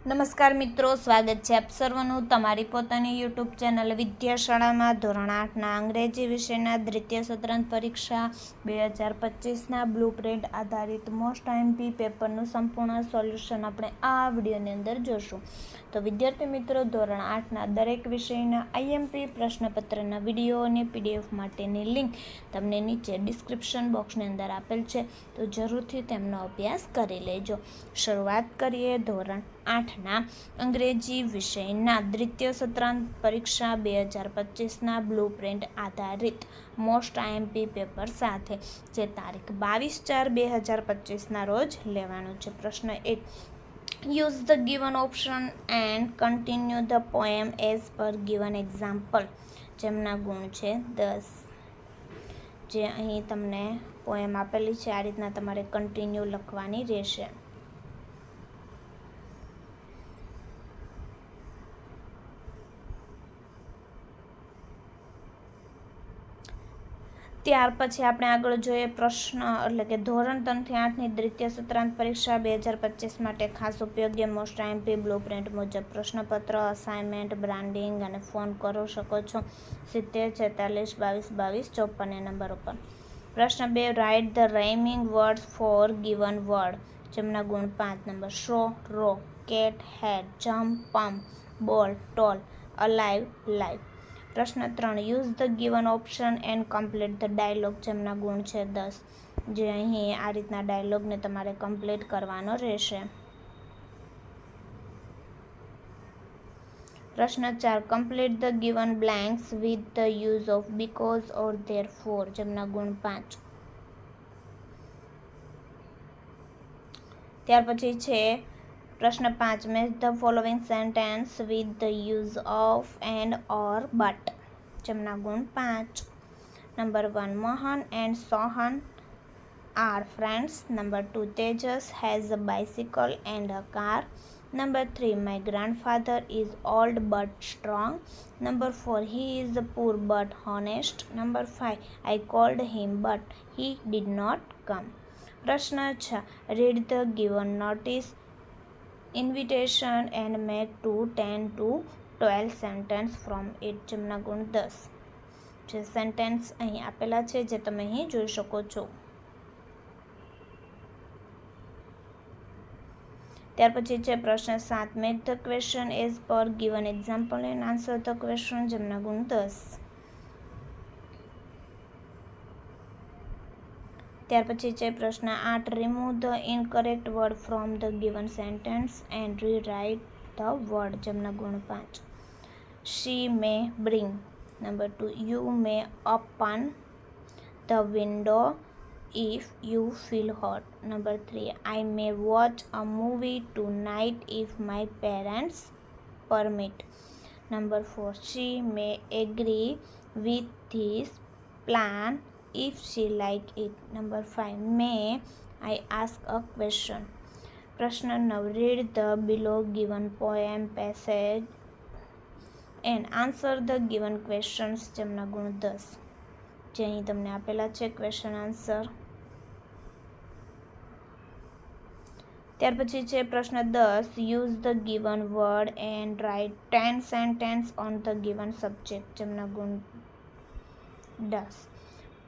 નમસ્કાર મિત્રો, સ્વાગત છે આપ સર્વનું તમારી પોતાની યુટ્યુબ ચેનલ વિદ્યાશાળામાં ધોરણ આઠના અંગ્રેજી વિષયના દ્વિતીય સત્રાંત પરીક્ષા બે હજાર પચીસના બ્લુ પ્રિન્ટ આધારિત મોસ્ટ આઈમપી પેપરનું સંપૂર્ણ સોલ્યુશન આપણે આ વિડીયોની અંદર જોશું. તો વિદ્યાર્થી મિત્રો, ધોરણ આઠના દરેક વિષયના આઈએમપી પ્રશ્નપત્રના વીડિયો અને પીડીએફ માટેની લિંક તમને નીચે ડિસ્ક્રિપ્શન બોક્સની અંદર આપેલ છે. તો જરૂરથી તેમનો અભ્યાસ કરી લેજો. શરૂઆત કરીએ ધોરણ આઠના અંગ્રેજી વિષયના દ્વિતીય સત્રાંત પરીક્ષા બે હજાર પચીસના બ્લુ પ્રિન્ટ આધારિત મોસ્ટ આઈએમપી પેપર સાથે, જે તારીખ બાવીસ ચાર બે હજાર પચીસના રોજ લેવાનું છે. પ્રશ્ન એક, use the given option and continue the poem as per given example, જેમના ગુણ છે દસ. જે અહીં તમને પોએમ આપેલી છે, આ રીતના તમારે કન્ટિન્યુ લખવાની રહેશે. ત્યાર પછી આપણે આગળ જોઈએ પ્રશ્ન, એટલે કે ધોરણ ત્રણથી આઠની દ્વિતીય સત્રાંત પરીક્ષા બે હજાર પચીસ માટે ખાસ ઉપયોગી મોસ્ટ આઈમપી બ્લુ પ્રિન્ટ મુજબ પ્રશ્નપત્ર અસાઇનમેન્ટ બ્રાન્ડિંગ અને ફોન કરો શકો છો. સિત્તેર, છેતાલીસ, બાવીસ બાવીસ ચોપન એ નંબર ઉપર. પ્રશ્ન બે write the rhyming word for given word જેમના ગુણ પાંચ. Number show row cat head jump pump ball tall alive live પ્રશ્ન ત્રણ use the given option and complete the dialogue જેમના ગુણ છે દસ. જે અહીં આ રીતના ડાયલોગને તમારે કમ્પ્લીટ કરવાનો રહેશે. પ્રશ્ન ચાર complete the given blanks with the use of because or therefore જેમના ગુણ પાંચ. ત્યાર પછી છે પ્રશ્ન પાંચ match the following sentence with the use of and or but જેમના ગુણ પાંચ number one Mohan and Sohan are friends number two Tejas has a bicycle and a car number three my grandfather is old but strong number four he is poor but honest number five I called him but he did not come પ્રશ્ન છ read the given notice invitation and make to ten to twelve sentence from it જેમના ગુણ દસ. જે sentence અહીં આપેલા છે, જે તમે અહીં જોઈ શકો છો. ત્યાર પછી છે પ્રશ્ન સાત. Make the question as per given example and answer the question જેમના ગુણ દસ. ત્યાર પછી છે પ્રશ્ન આઠ remove the incorrect word from the given sentence and rewrite the word જેમના ગુણ પાંચ she may bring number two you may open the window if you feel hot. Number three, I may watch a movie tonight if my parents permit. Number four, she may agree with this plan if she like it. Number 5. May I ask a question? Prashna now read the below given poem passage and answer the given questions જેમના ગુણ દસ જે અહીં તમને આપેલા છે question answer ત્યાર પછી છે પ્રશ્ન દસ use the given word and write ten sentence on the given subject જેમના ગુણ દસ